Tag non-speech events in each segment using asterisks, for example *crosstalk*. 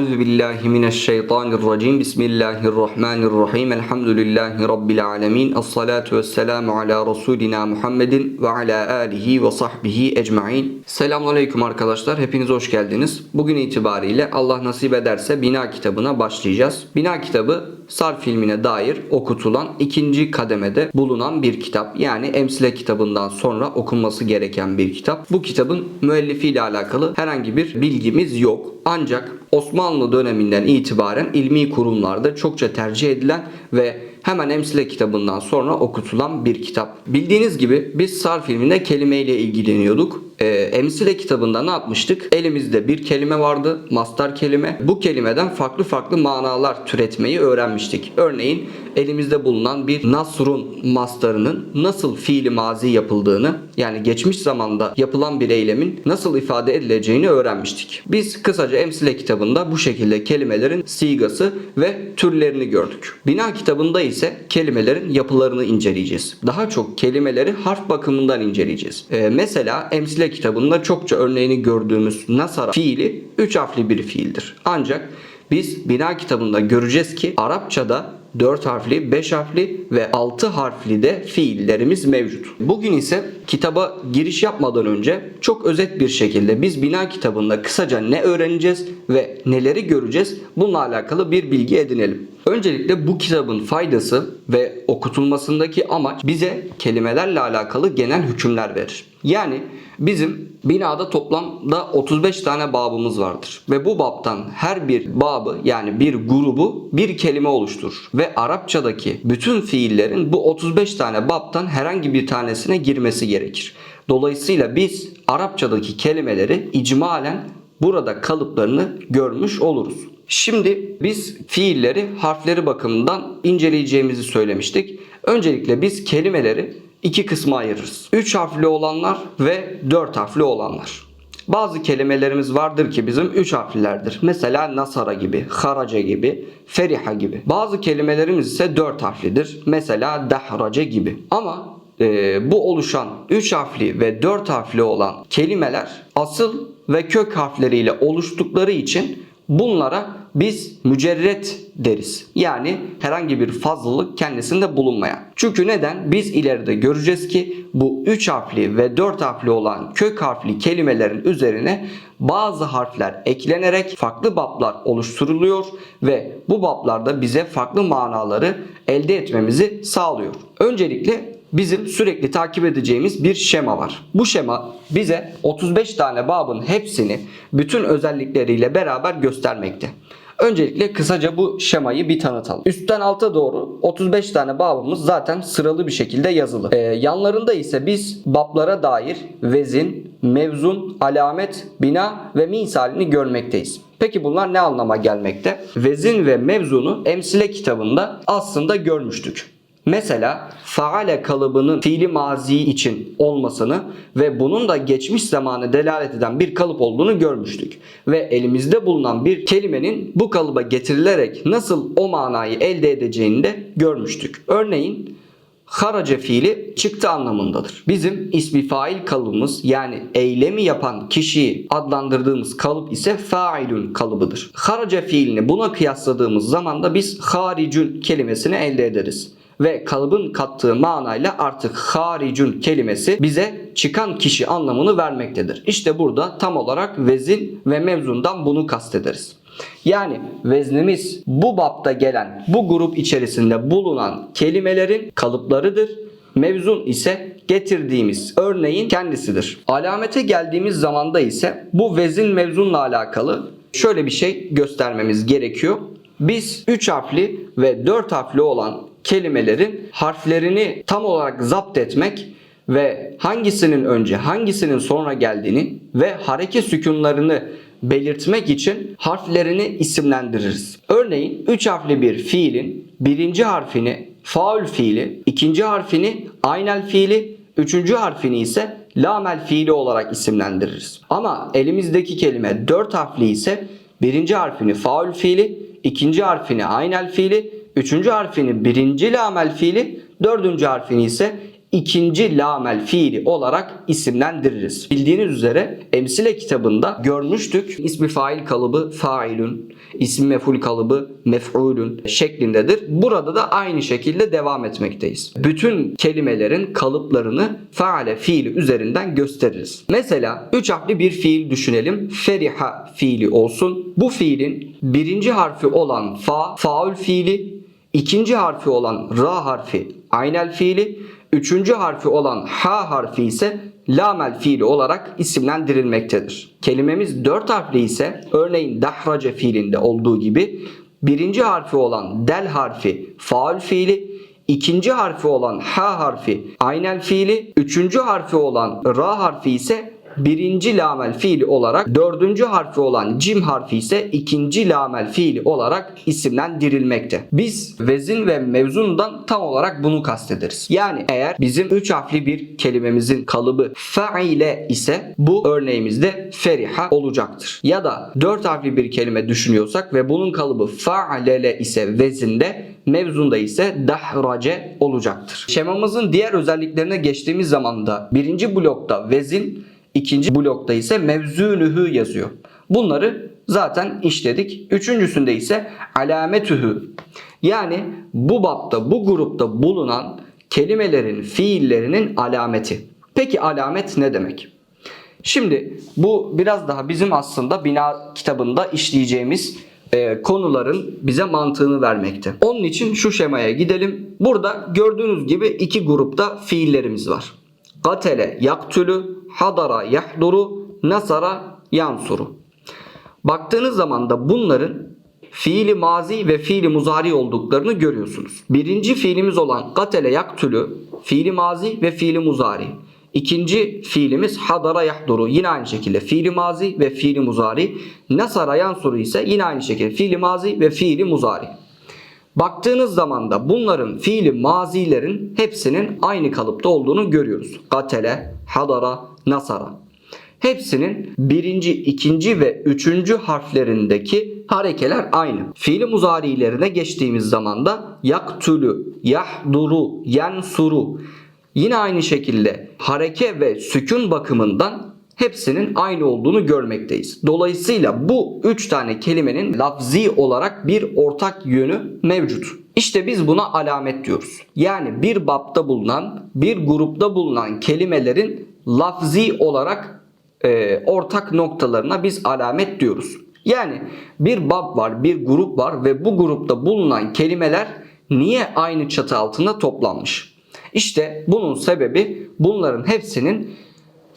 Euzu billahi mineşşeytanirracim. Bismillahirrahmanirrahim. Elhamdülillahi rabbil alamin. Essalatu vesselamu ala rasulina Muhammedin ve ala alihi ve sahbihi ecmaîn. Selamünaleyküm arkadaşlar. Hepiniz hoş geldiniz. Bugün itibariyle Allah nasip ederse Bina kitabına başlayacağız. Bina kitabı Sarf filmine dair okutulan ikinci kademede bulunan bir kitap. Yani Emsile kitabından sonra okunması gereken bir kitap. Bu kitabın müellifiyle alakalı herhangi bir bilgimiz yok. Ancak Osmanlı döneminden itibaren ilmi kurumlarda çokça tercih edilen ve hemen Emsile kitabından sonra okutulan bir kitap. Bildiğiniz gibi biz Sarf filminde kelimeyle ilgileniyorduk. Ee, Emsile kitabında ne yapmıştık? Elimizde bir kelime vardı, mastar kelime. Bu kelimeden farklı farklı manalar türetmeyi öğrenmiştik. Örneğin elimizde bulunan bir nasrun mastarının nasıl fiili mazi yapıldığını yani geçmiş zamanda yapılan bir eylemin nasıl ifade edileceğini öğrenmiştik. Biz kısaca Emsile kitabında bu şekilde kelimelerin sigası ve türlerini gördük. Bina kitabında ise kelimelerin yapılarını inceleyeceğiz. Daha çok kelimeleri harf bakımından inceleyeceğiz. Ee, mesela Emsile kitabında çokça örneğini gördüğümüz nasara fiili 3 harfli bir fiildir. Ancak biz bina kitabında göreceğiz ki Arapçada 4 harfli, 5 harfli ve 6 harfli de fiillerimiz mevcut. Bugün ise kitaba giriş yapmadan önce çok özet bir şekilde biz bina kitabında kısaca ne öğreneceğiz ve neleri göreceğiz bununla alakalı bir bilgi edinelim. Öncelikle bu kitabın faydası ve okutulmasındaki amaç bize kelimelerle alakalı genel hükümler verir. Yani bizim binada toplamda 35 tane babımız vardır. Ve bu babtan her bir babı yani bir grubu bir kelime oluşturur. Ve Arapçadaki bütün fiillerin bu 35 tane babtan herhangi bir tanesine girmesi gerekir. Dolayısıyla biz Arapçadaki kelimeleri icmalen burada kalıplarını görmüş oluruz. Şimdi biz fiilleri harfleri bakımından inceleyeceğimizi söylemiştik. Öncelikle biz kelimeleri iki kısma ayırırız. 3 harfli olanlar ve 4 harfli olanlar. Bazı kelimelerimiz vardır ki bizim 3 harflilerdir. Mesela nasara gibi, haraca gibi, feriha gibi. Bazı kelimelerimiz ise 4 harflidir. Mesela dahrace gibi. Ama e, bu oluşan 3 harfli ve 4 harfli olan kelimeler asıl ve kök harfleriyle oluştukları için bunlara biz mücerret deriz. Yani herhangi bir fazlalık kendisinde bulunmayan. Çünkü neden? Biz ileride göreceğiz ki bu 3 harfli ve 4 harfli olan kök harfli kelimelerin üzerine bazı harfler eklenerek farklı bablar oluşturuluyor ve bu bablarda bize farklı manaları elde etmemizi sağlıyor. Öncelikle bizim sürekli takip edeceğimiz bir şema var. Bu şema bize 35 tane babın hepsini bütün özellikleriyle beraber göstermekte. Öncelikle kısaca bu şemayı bir tanıtalım. Üstten alta doğru 35 tane babımız zaten sıralı bir şekilde yazılı. Ee, yanlarında ise biz bablara dair vezin, mevzun, alamet, bina ve misalini görmekteyiz. Peki bunlar ne anlama gelmekte? Vezin ve mevzunu Emsile kitabında aslında görmüştük. Mesela faale kalıbının fiili mazi için olmasını ve bunun da geçmiş zamanı delalet eden bir kalıp olduğunu görmüştük. Ve elimizde bulunan bir kelimenin bu kalıba getirilerek nasıl o manayı elde edeceğini de görmüştük. Örneğin haraca fiili çıktı anlamındadır. Bizim ismi fail kalıbımız yani eylemi yapan kişiyi adlandırdığımız kalıp ise failün kalıbıdır. Haraca fiilini buna kıyasladığımız zaman da biz haricün kelimesini elde ederiz ve kalıbın kattığı manayla artık haricun kelimesi bize çıkan kişi anlamını vermektedir. İşte burada tam olarak vezin ve mevzundan bunu kastederiz. Yani veznimiz bu bapta gelen bu grup içerisinde bulunan kelimelerin kalıplarıdır. Mevzun ise getirdiğimiz örneğin kendisidir. Alamete geldiğimiz zamanda ise bu vezin mevzunla alakalı şöyle bir şey göstermemiz gerekiyor. Biz 3 harfli ve 4 harfli olan kelimelerin harflerini tam olarak zapt etmek ve hangisinin önce hangisinin sonra geldiğini ve hareke sükunlarını belirtmek için harflerini isimlendiririz. Örneğin 3 harfli bir fiilin birinci harfini faul fiili, ikinci harfini aynel fiili, üçüncü harfini ise lamel fiili olarak isimlendiririz. Ama elimizdeki kelime 4 harfli ise birinci harfini faul fiili, ikinci harfini aynel fiili, üçüncü harfini birinci lamel fiili, dördüncü harfini ise ikinci lamel fiili olarak isimlendiririz. Bildiğiniz üzere Emsile kitabında görmüştük. İsmi fail kalıbı failün, ismi meful kalıbı mef'ulün şeklindedir. Burada da aynı şekilde devam etmekteyiz. Bütün kelimelerin kalıplarını faale fiili üzerinden gösteririz. Mesela üç harfli bir fiil düşünelim. Feriha fiili olsun. Bu fiilin birinci harfi olan fa, faul fiili, ikinci harfi olan ra harfi aynel fiili, üçüncü harfi olan ha harfi ise lamel fiili olarak isimlendirilmektedir. Kelimemiz dört harfli ise örneğin dahrace fiilinde olduğu gibi birinci harfi olan del harfi faul fiili, ikinci harfi olan ha harfi aynel fiili, üçüncü harfi olan ra harfi ise birinci lamel fiili olarak dördüncü harfi olan cim harfi ise ikinci lamel fiili olarak isimlendirilmekte. Biz vezin ve mevzundan tam olarak bunu kastederiz. Yani eğer bizim üç harfli bir kelimemizin kalıbı faile ise bu örneğimizde feriha olacaktır. Ya da dört harfli bir kelime düşünüyorsak ve bunun kalıbı fa'lele ise vezinde mevzunda ise dahrace olacaktır. Şemamızın diğer özelliklerine geçtiğimiz zaman da birinci blokta vezin İkinci blokta ise mevzunühü yazıyor. Bunları zaten işledik. Üçüncüsünde ise alametühü. Yani bu bapta, bu grupta bulunan kelimelerin, fiillerinin alameti. Peki alamet ne demek? Şimdi bu biraz daha bizim aslında bina kitabında işleyeceğimiz e, konuların bize mantığını vermekte. Onun için şu şemaya gidelim. Burada gördüğünüz gibi iki grupta fiillerimiz var. Katele yaktülü, hadara yahduru, nasara yansuru. Baktığınız zaman da bunların fiili mazi ve fiili muzari olduklarını görüyorsunuz. Birinci fiilimiz olan katele yaktülü fiili mazi ve fiili muzari. İkinci fiilimiz hadara yahduru yine aynı şekilde fiili mazi ve fiili muzari. Nasara yansuru ise yine aynı şekilde fiili mazi ve fiili muzari. Baktığınız zaman da bunların fiili mazilerin hepsinin aynı kalıpta olduğunu görüyoruz. Katele, hadara, nasara. Hepsinin birinci, ikinci ve üçüncü harflerindeki harekeler aynı. Fiili muzarilerine geçtiğimiz zaman da yaktülü, yahduru, yansuru. Yine aynı şekilde hareke ve sükun bakımından hepsinin aynı olduğunu görmekteyiz. Dolayısıyla bu üç tane kelimenin lafzi olarak bir ortak yönü mevcut. İşte biz buna alamet diyoruz. Yani bir bapta bulunan, bir grupta bulunan kelimelerin lafzi olarak e, ortak noktalarına biz alamet diyoruz. Yani bir bab var, bir grup var ve bu grupta bulunan kelimeler niye aynı çatı altında toplanmış? İşte bunun sebebi bunların hepsinin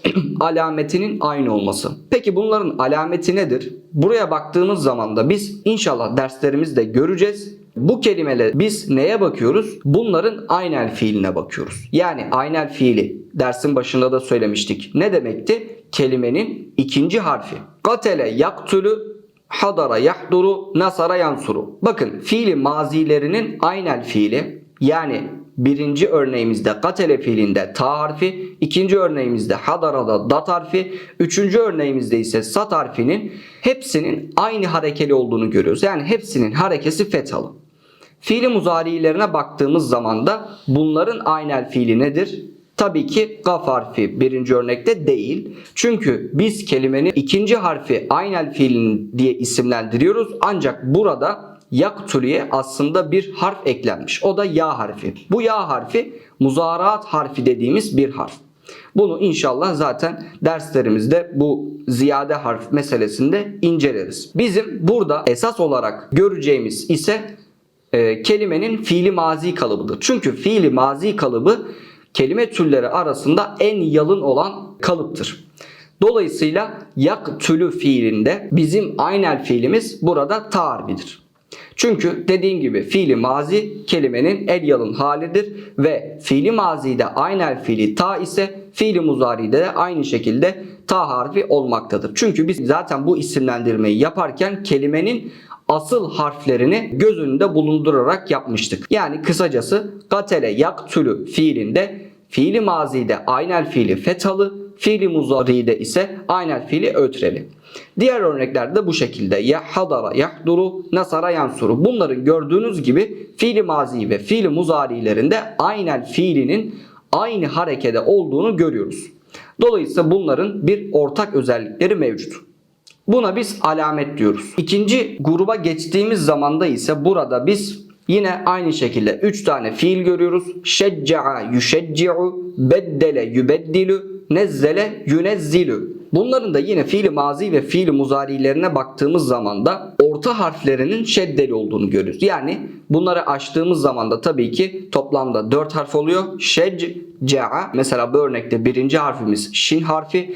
*clears throat* alametinin aynı olması. Peki bunların alameti nedir? Buraya baktığımız zaman da biz inşallah derslerimizde göreceğiz. Bu kelimeler biz neye bakıyoruz? Bunların aynel fiiline bakıyoruz. Yani aynel fiili dersin başında da söylemiştik. Ne demekti? Kelimenin ikinci harfi. Katele yaktülü hadara yahduru nasara yansuru. Bakın fiili mazilerinin aynel fiili yani birinci örneğimizde katele fiilinde ta harfi, ikinci örneğimizde hadarada dat harfi, üçüncü örneğimizde ise sat harfinin hepsinin aynı harekeli olduğunu görüyoruz. Yani hepsinin harekesi fethalı. Fiili muzarilerine baktığımız zaman da bunların aynel fiili nedir? Tabii ki gaf harfi birinci örnekte değil. Çünkü biz kelimenin ikinci harfi aynel fiilin diye isimlendiriyoruz. Ancak burada yaktülüye aslında bir harf eklenmiş. O da ya harfi. Bu ya harfi muzaraat harfi dediğimiz bir harf. Bunu inşallah zaten derslerimizde bu ziyade harf meselesinde inceleriz. Bizim burada esas olarak göreceğimiz ise e, kelimenin fiili mazi kalıbıdır. Çünkü fiili mazi kalıbı kelime türleri arasında en yalın olan kalıptır. Dolayısıyla yaktülü fiilinde bizim aynel fiilimiz burada ta. Çünkü dediğim gibi fiili mazi kelimenin el yalın halidir ve fiili mazide aynel fiili ta ise fiili muzaride de aynı şekilde ta harfi olmaktadır. Çünkü biz zaten bu isimlendirmeyi yaparken kelimenin asıl harflerini göz önünde bulundurarak yapmıştık. Yani kısacası katele yaktülü fiilinde fiili mazide aynel fiili fethalı, fiili muzaride ise aynel fiili ötreli. Diğer örneklerde de bu şekilde ya hadara yahduru nasara yansuru. Bunların gördüğünüz gibi fiili mazi ve fiili muzarilerinde aynel fiilinin aynı harekede olduğunu görüyoruz. Dolayısıyla bunların bir ortak özellikleri mevcut. Buna biz alamet diyoruz. İkinci gruba geçtiğimiz zamanda ise burada biz yine aynı şekilde 3 tane fiil görüyoruz. Şecca'a yuşecci'u, beddele yubeddilu, nezzele yunezzilu. Bunların da yine fiili mazi ve fiili muzarilerine baktığımız zaman da orta harflerinin şeddeli olduğunu görüyoruz. Yani bunları açtığımız zaman da tabii ki toplamda 4 harf oluyor. Şecca'a mesela bu örnekte birinci harfimiz şin harfi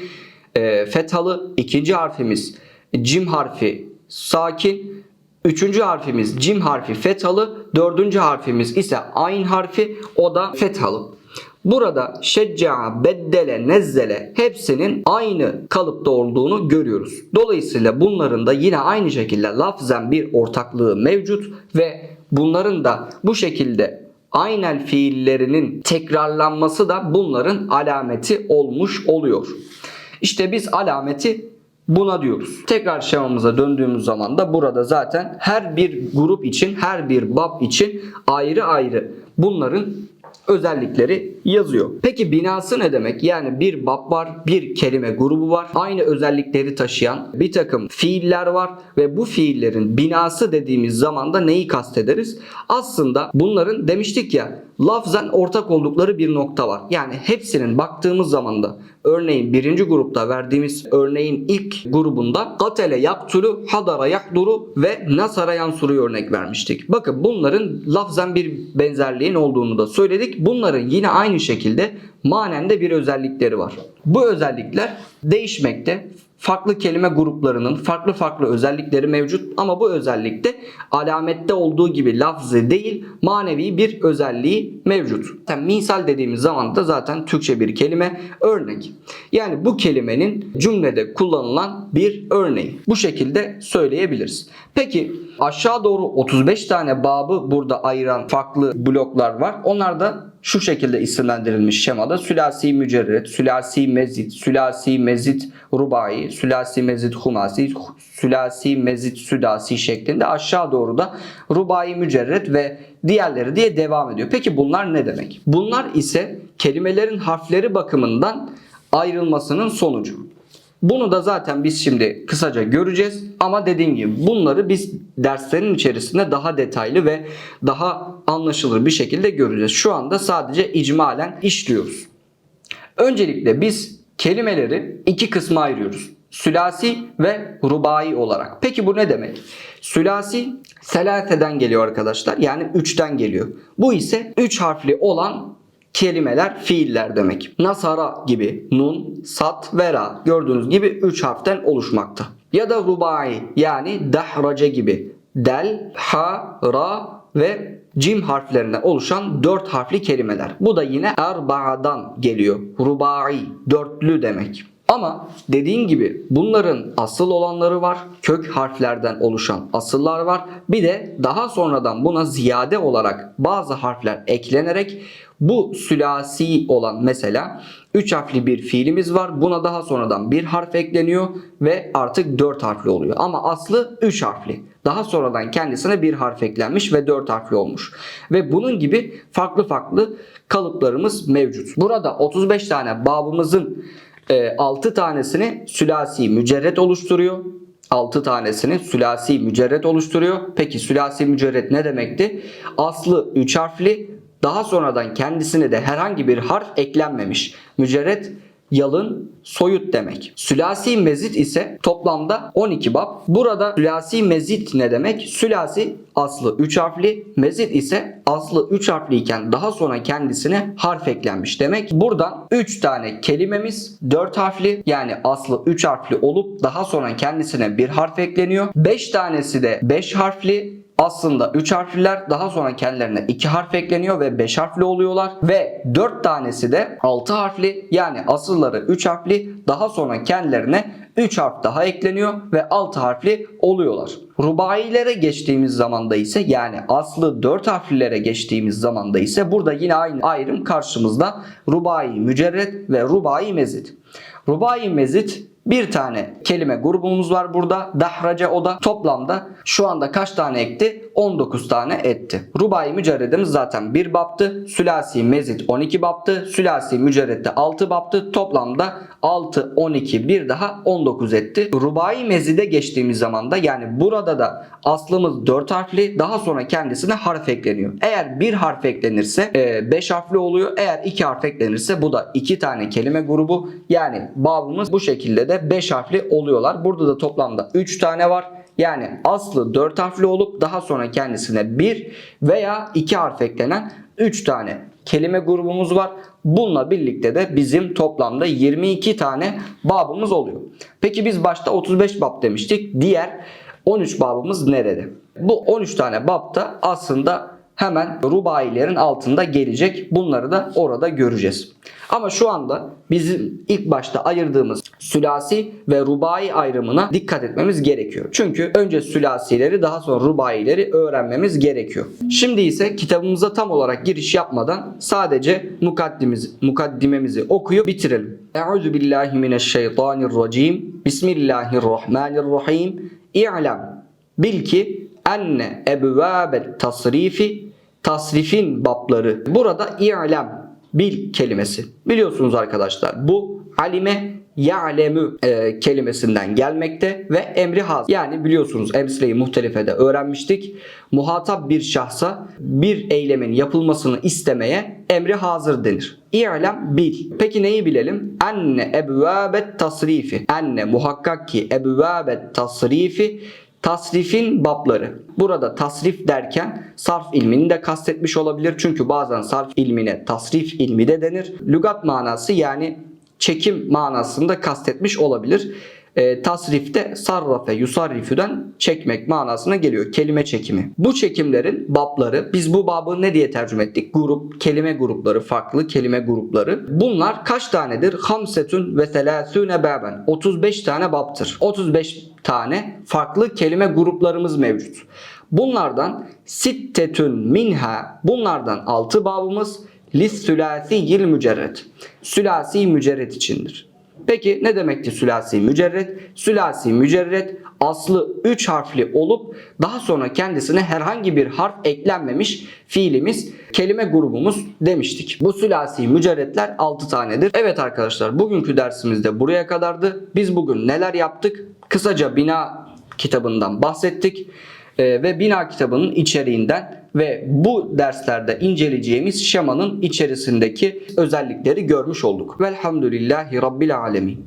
e, fethalı, ikinci harfimiz cim harfi sakin, üçüncü harfimiz cim harfi fethalı, dördüncü harfimiz ise ayn harfi o da fethalı. Burada şecca'a, beddele, nezzele hepsinin aynı kalıpta olduğunu görüyoruz. Dolayısıyla bunların da yine aynı şekilde lafzen bir ortaklığı mevcut ve bunların da bu şekilde aynen fiillerinin tekrarlanması da bunların alameti olmuş oluyor. İşte biz alameti buna diyoruz. Tekrar şemamıza döndüğümüz zaman da burada zaten her bir grup için, her bir bab için ayrı ayrı bunların özellikleri yazıyor. Peki binası ne demek? Yani bir bab var, bir kelime grubu var. Aynı özellikleri taşıyan bir takım fiiller var ve bu fiillerin binası dediğimiz zaman da neyi kastederiz? Aslında bunların demiştik ya lafzen ortak oldukları bir nokta var. Yani hepsinin baktığımız zaman da örneğin birinci grupta verdiğimiz örneğin ilk grubunda katele yaktulu hadara yahduru ve nasara yansuru örnek vermiştik. Bakın bunların lafzen bir benzerliğin olduğunu da söyledik. Bunların yine aynı şekilde manen de bir özellikleri var. Bu özellikler değişmekte. Farklı kelime gruplarının farklı farklı özellikleri mevcut ama bu özellikte alamette olduğu gibi lafzı değil manevi bir özelliği mevcut. Yani misal dediğimiz zaman da zaten Türkçe bir kelime örnek. Yani bu kelimenin cümlede kullanılan bir örneği. Bu şekilde söyleyebiliriz. Peki aşağı doğru 35 tane babı burada ayıran farklı bloklar var. Onlar da şu şekilde isimlendirilmiş şemada sülasi mücerret, sülasi mezit, sülasi mezit rubai, sülasi mezit humasi, sülasi mezit südasi şeklinde aşağı doğru da rubai mücerret ve diğerleri diye devam ediyor. Peki bunlar ne demek? Bunlar ise kelimelerin harfleri bakımından ayrılmasının sonucu. Bunu da zaten biz şimdi kısaca göreceğiz ama dediğim gibi bunları biz derslerin içerisinde daha detaylı ve daha anlaşılır bir şekilde göreceğiz. Şu anda sadece icmalen işliyoruz. Öncelikle biz kelimeleri iki kısma ayırıyoruz. Sülasi ve rubai olarak. Peki bu ne demek? Sülasi selateden geliyor arkadaşlar. Yani 3'ten geliyor. Bu ise 3 harfli olan kelimeler, fiiller demek. Nasara gibi nun, sat, vera gördüğünüz gibi 3 harften oluşmakta. Ya da rubai yani dahrace gibi del, ha, ra ve cim harflerinden oluşan 4 harfli kelimeler. Bu da yine erba'dan geliyor. Rubai, dörtlü demek. Ama dediğim gibi bunların asıl olanları var. Kök harflerden oluşan asıllar var. Bir de daha sonradan buna ziyade olarak bazı harfler eklenerek bu sülasi olan mesela 3 harfli bir fiilimiz var. Buna daha sonradan bir harf ekleniyor ve artık 4 harfli oluyor. Ama aslı 3 harfli. Daha sonradan kendisine bir harf eklenmiş ve 4 harfli olmuş. Ve bunun gibi farklı farklı kalıplarımız mevcut. Burada 35 tane babımızın 6 tanesini sülasi mücerret oluşturuyor. 6 tanesini sülasi mücerret oluşturuyor. Peki sülasi mücerret ne demekti? Aslı 3 harfli daha sonradan kendisine de herhangi bir harf eklenmemiş. Mücerret yalın, soyut demek. Sülasi mezit ise toplamda 12 bab. Burada sülasi mezit ne demek? Sülasi aslı 3 harfli, mezit ise aslı 3 harfli iken daha sonra kendisine harf eklenmiş demek. Buradan 3 tane kelimemiz 4 harfli yani aslı 3 harfli olup daha sonra kendisine bir harf ekleniyor. 5 tanesi de 5 harfli aslında 3 harfliler daha sonra kendilerine 2 harf ekleniyor ve 5 harfli oluyorlar. Ve 4 tanesi de 6 harfli yani asılları 3 harfli daha sonra kendilerine 3 harf daha ekleniyor ve 6 harfli oluyorlar. Rubailere geçtiğimiz zamanda ise yani aslı 4 harflilere geçtiğimiz zamanda ise burada yine aynı ayrım karşımızda rubai mücerret ve rubai mezit. Rubai mezit bir tane kelime grubumuz var burada. Dahrace o da toplamda şu anda kaç tane ekti? 19 tane etti. Rubai mücerredimiz zaten 1 baptı. Sülasi mezit 12 baptı. Sülasi mücerrette 6 baptı. Toplamda 6, 12, bir daha 19 etti. Rubai mezide geçtiğimiz zaman da yani burada da aslımız 4 harfli daha sonra kendisine harf ekleniyor. Eğer bir harf eklenirse 5 harfli oluyor. Eğer 2 harf eklenirse bu da 2 tane kelime grubu. Yani babımız bu şekilde de 5 harfli oluyorlar. Burada da toplamda 3 tane var. Yani aslı 4 harfli olup daha sonra kendisine 1 veya 2 harf eklenen 3 tane kelime grubumuz var. Bununla birlikte de bizim toplamda 22 tane babımız oluyor. Peki biz başta 35 bab demiştik. Diğer 13 babımız nerede? Bu 13 tane bab da aslında hemen rubailerin altında gelecek. Bunları da orada göreceğiz. Ama şu anda bizim ilk başta ayırdığımız sülasi ve rubai ayrımına dikkat etmemiz gerekiyor. Çünkü önce sülasileri daha sonra rubaileri öğrenmemiz gerekiyor. Şimdi ise kitabımıza tam olarak giriş yapmadan sadece mukaddimiz, mukaddimemizi okuyup bitirelim. Euzu billahi mineşşeytanirracim. Bismillahirrahmanirrahim. İ'lem bil ki enne ebvâbet tasrifi tasrifin babları. Burada i'lem bil kelimesi. Biliyorsunuz arkadaşlar bu alime ya'lemü e, kelimesinden gelmekte ve emri haz. Yani biliyorsunuz emsile-i muhtelifede öğrenmiştik. Muhatap bir şahsa bir eylemin yapılmasını istemeye emri hazır denir. İ'lem bil. Peki neyi bilelim? Enne ebvâbet tasrifi. Enne muhakkak ki ebvâbet tasrifi Tasrifin babları. Burada tasrif derken sarf ilmini de kastetmiş olabilir. Çünkü bazen sarf ilmine tasrif ilmi de denir. Lügat manası yani çekim manasında kastetmiş olabilir. E, tasrifte sarrafe yusarrifüden çekmek manasına geliyor. Kelime çekimi. Bu çekimlerin babları biz bu babı ne diye tercüme ettik? Grup, kelime grupları, farklı kelime grupları. Bunlar kaç tanedir? Hamsetun ve selâsûne bâben. 35 tane babtır. 35 tane farklı kelime gruplarımız mevcut. Bunlardan sittetün minha bunlardan 6 babımız lis sülâsiyil mücerret. Sülasi mücerret içindir. Peki ne demekti sülasi mücerret? Sülasi mücerret aslı 3 harfli olup daha sonra kendisine herhangi bir harf eklenmemiş fiilimiz, kelime grubumuz demiştik. Bu sülasi mücerretler 6 tanedir. Evet arkadaşlar bugünkü dersimiz de buraya kadardı. Biz bugün neler yaptık? Kısaca bina kitabından bahsettik Ee, ve bina kitabının içeriğinden ve bu derslerde inceleyeceğimiz şemanın içerisindeki özellikleri görmüş olduk. Velhamdülillahi Rabbil Alemin.